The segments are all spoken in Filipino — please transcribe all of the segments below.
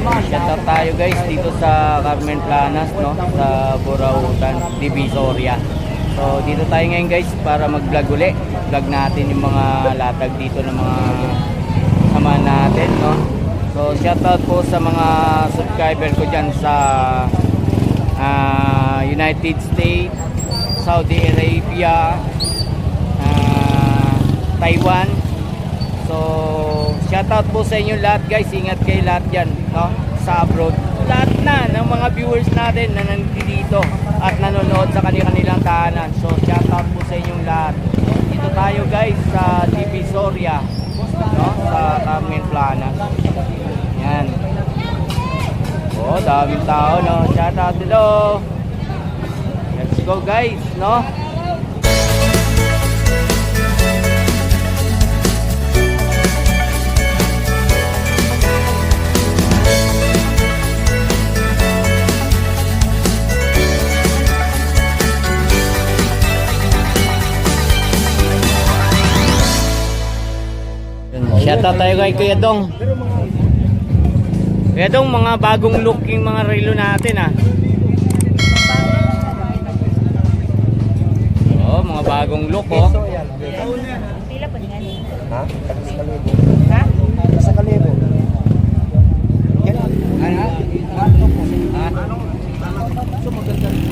Shout out tayo guys dito sa Carmen Planas, no? Sa Burautan, Divisoria. So dito tayo ngayon guys para mag-vlog uli. Vlog natin yung mga latag dito ng mga sama natin, no? So shout out po sa mga subscriber ko dyan sa ah, United States, Saudi Arabia, ah, Taiwan. So, shoutout po sa inyo lahat guys. Ingat kayo lahat dyan, no? Sa abroad. Lahat na ng mga viewers natin na nandito at nanonood sa kanilang tahanan. So, shoutout po sa inyong lahat. Dito tayo guys sa Divisoria, no? Sa Carmen Planas. Yan. Oh, daming tao, no? Shoutout dito. Let's go guys, no? Shoutout tayo kay Kuya Dong. Kuya Dong, mga bagong look yung mga relo natin ah. Oh, mga bagong look oh. Pila niyan eh. Ha? Tagas kalibo. Ha? Sa kalibo. Yan. Ano? Ano po?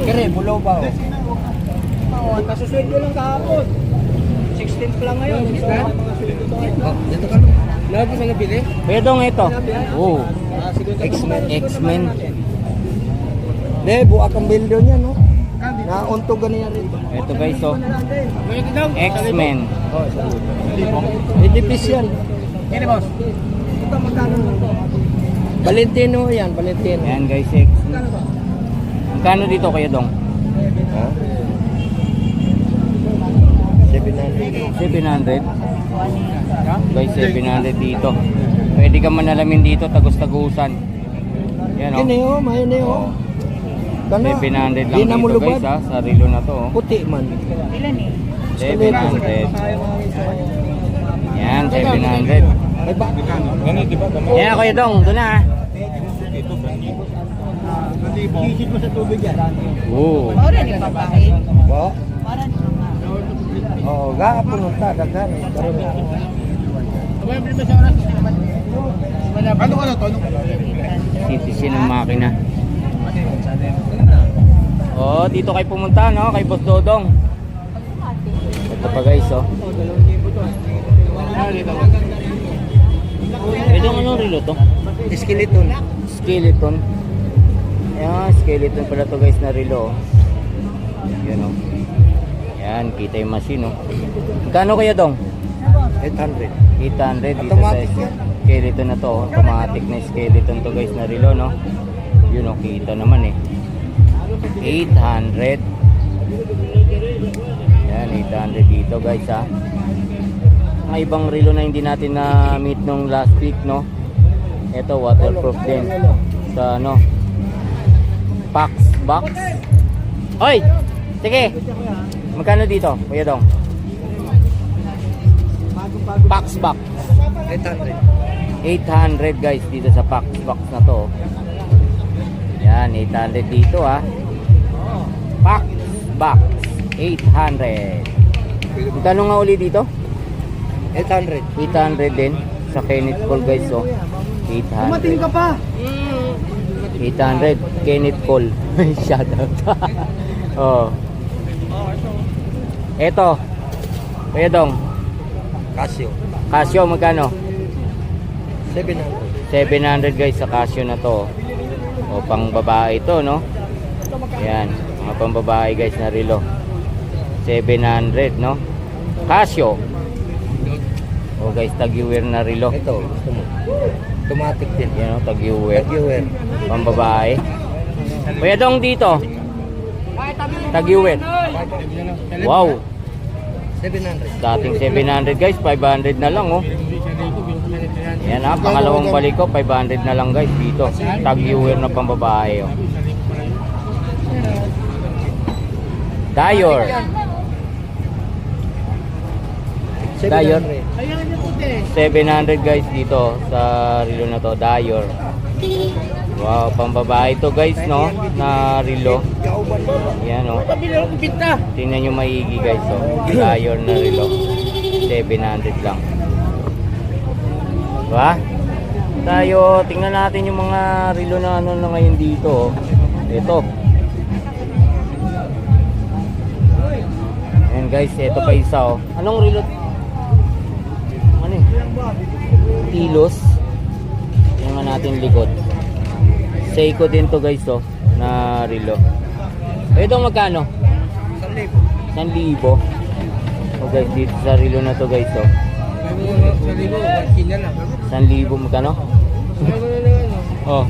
Kere, bulaw ba? Oo, kasusweldo lang kahapon. 16 pa lang ngayon. Oh. Lagi sa nabili? Kuya Dong, ito. Oh, X-Men. X-Men. De, buwak ang bildo niya, no? Nauntog ganyan rin. Ito guys oh. X-Men. Oh, Edipis yan. Yan, boss. Ito magkano? Valentino yan, Valentino. Ayan guys, X-Men. Magkano dito Kuya Dong? 700. 700. Guys, 700 dito. Pwede ka manalamin dito, tagos-tagusan. Yan oh. Kini oh, may ni oh. Kana. 700 lang dito guys ha, sa relo na to oh. Puti man. Ilan eh? 700. Yan, 700. Ay ba? Yan Kuya Dong, doon na ah. Isit mo sa tubig yan. Oo. Maura ni babae. Bo? Oo, ga punta dagan. Karon. Ano ka na to? Titisin ng makina. Oh, dito kayo pumunta no, kay Boss Dodong. Ito pa guys oh. Ito ano relo to? Skeleton. Skeleton. Ayan, skeleton pala to guys na relo. oh. Yan oh. Yan, kita yung machine oh. Kano kaya dong? 800. 800 dito Automatic sa yan. skeleton na to. oh. Automatic na skeleton to guys na relo no. Yun oh, kita naman eh. 800. Yan, 800 dito guys ha. Mga ibang relo na hindi natin na meet nung last week no. Ito waterproof din. Sa ano. Pax box. Hoy! Sige. Magkano dito, Kuya Dong? Pax box. 800. 800 guys dito sa Pax box na to. Yan, 800 dito ah. Pax box 800. Magkano nga uli dito? 800. 800 din sa Kenneth Cole guys oh. 800. ka pa. 800 Kenneth Cole. Shout out. oh. Ito. Kuya Dong, Casio. Casio magkano? 700. 700 guys sa Casio na to. O pang babae to, no? Ayan, mga pang babae guys na relo. 700, no? Casio. O guys, tag-wear na relo. Ito, gusto mo. Automatic din. Yan o, tag-wear. Tag-wear. Pang babae. Kuya dong dito. Tag-wear. Wow, 700. dating 700 guys, 500 na lang oh. Yan ha, pangalawang balik ko, 500 na lang guys dito. Tag-wear na pang babae oh. Dior. Dayor? 700. 700 guys dito sa relo na to, Dayor. Wow, pambabae to guys, no? Na mo. Yan, no? Tingnan nyo maigi guys, oh. Dayor na relo. 700 lang. Diba? Tayo, tingnan natin yung mga relo na ano na ngayon dito. oh. Ito. Ayan guys, ito pa isa oh. Anong relo? Ano eh? Tilos. Tingnan natin likod. Seiko din to guys oh, na relo. Ito magkano? 1,000. 1,000. Oh guys, dito sa relo na to guys oh. Sa libo, kanya lang. 1,000 magkano? Ano na ano? Oh,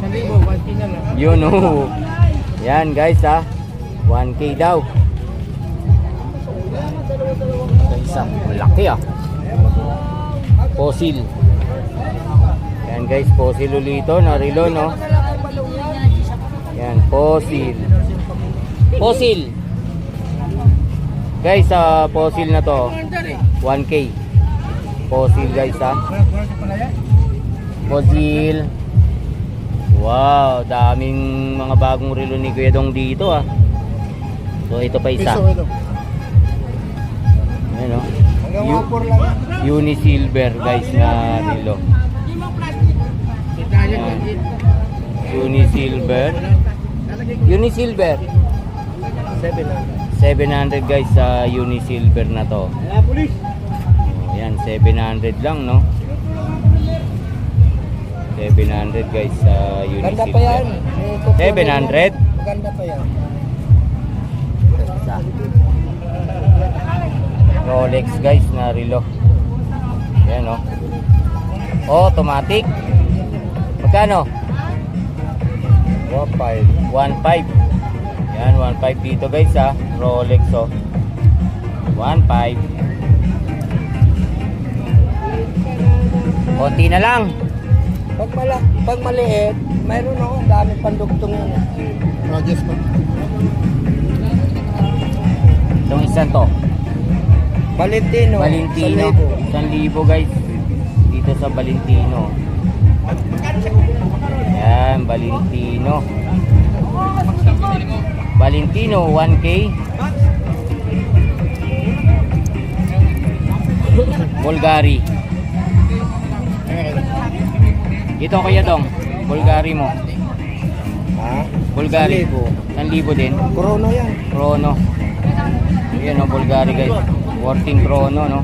Sa libo, kanya lang. yun oh. Yan guys ha. 1K daw. Guys ah, malaki ah. Fossil. Yan guys, fossil ulito na relo no. Yan, fossil. Fossil. Guys, sa fossil na to, 1K. Fossil guys ha. Fossil. Wow, daming mga bagong relo ni Kuya Dong dito ah. So ito pa isa. Ayan oh. Hanggang Yu- 1,400 lang. Uni Silver guys na relo. Ayan. Uni Silver. Uni Silver. 700. 700 guys sa Uni Silver na to. Ayan, 700 lang no. 700 guys sa Uni Ganda pa yan. Silver. 700? Ganda pa yan. Rolex guys na relo. Yan oh. Automatic. Magkano? 1,500. 1.5. Yan, 1.5 dito guys ha. Rolex oh. 1.5. Konti na lang. Pag, mala, pag maliit, mayroon ako ang dami pandugtong yun. Rogers pa. Itong isang to. Valentino. Valentino. 1,000 guys. Dito sa Valentino. Yan, Valentino. Valentino, 1K. Bulgari. Ito kaya dong. Bulgari mo. Bulgari. 1,000. 1,000 din. Corona yan. Chrono. Ayan o, Bulgari guys. Working Chrono, no?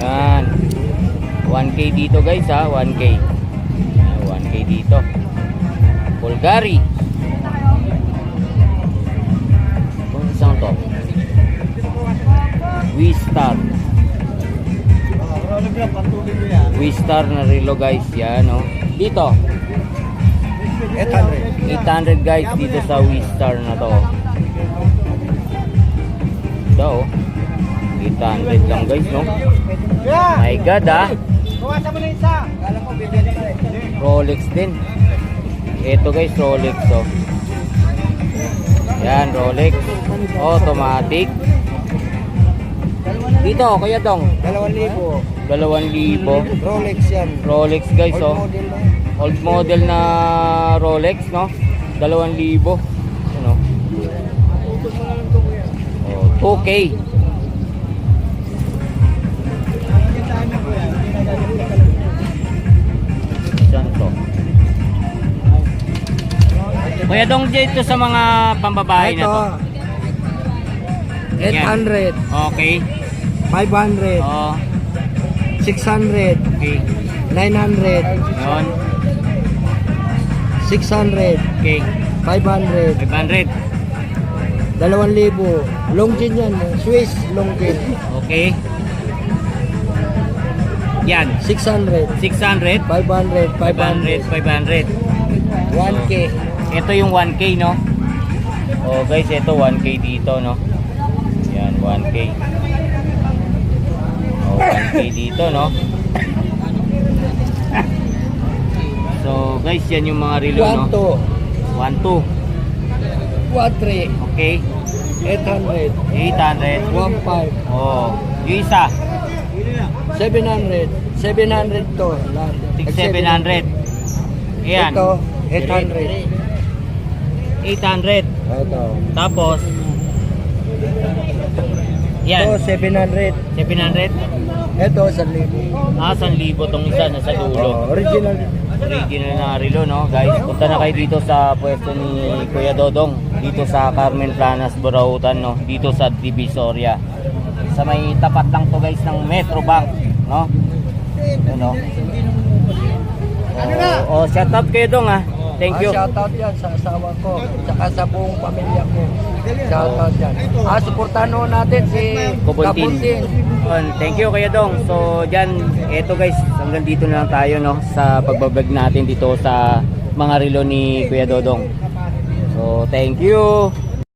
Yan. 1K dito guys ha, 1K. Yan, 1K dito. Bulgari. Kung isang to. Wistar. Wistar na relo guys, yan no. Dito, 800. 800 guys dito sa Wistar na to. Ito oh. 800 lang guys no. My God ah. Kawasan mo na isa. Kala ko bibili ka Rolex din. Ito guys Rolex oh. Yan Rolex. Automatic. Dito kaya dong. 2,000. 2,000. Rolex yan. Rolex guys Old oh. model na. Old model na Rolex no. 2,000. Ano? Oh, 2K. Kuya Dong dito sa mga pambabae na to. Ito. 800. Okay. 500. Oh, 600. okay. 900. Yun. 600. Okay. 500. 500. 2,000. Longin yan. Swiss Longin. Okay. Yan. 600. 600. 500. 500. 500. 500. 1K. Ito yung 1K, no? Oh, guys, ito 1K dito, no? Yan, 1K. Oh, 1K dito, no? So, guys, yan yung mga relo, no? 1, 2. 1, 2. 1, 3. Okay. 800. 800. 1.5. Oh, yung isa, 700. 700 to. Lahat. tig 700. Ayan, Ito, 800. 800. Ito. Tapos, yan, Ito, 700. 700. Ito, 1,000. Ah, 1,000 tong isa nasa Oh, dulo. original. Original na relo, no? Guys, punta na kayo dito sa pwesto ni Kuya Dodong. Dito sa Carmen Planas, Burautan, no? Dito sa Divisoria. Sa may tapat lang to guys ng Metro Bank, no? Yun, no? Oh, oh, shout out kayo dong, ah. Thank you. Ah, shoutout yan sa asawa ko, tsaka sa buong pamilya ko. Shoutout yan. Ah, suportahan ho natin si Kabuntin. Kabuntin. Yun, Thank you Kuya Dong. So dyan, eto guys, hanggang dito na lang tayo no sa pagbablog natin dito sa mga relo ni Kuya Dodong. So thank you.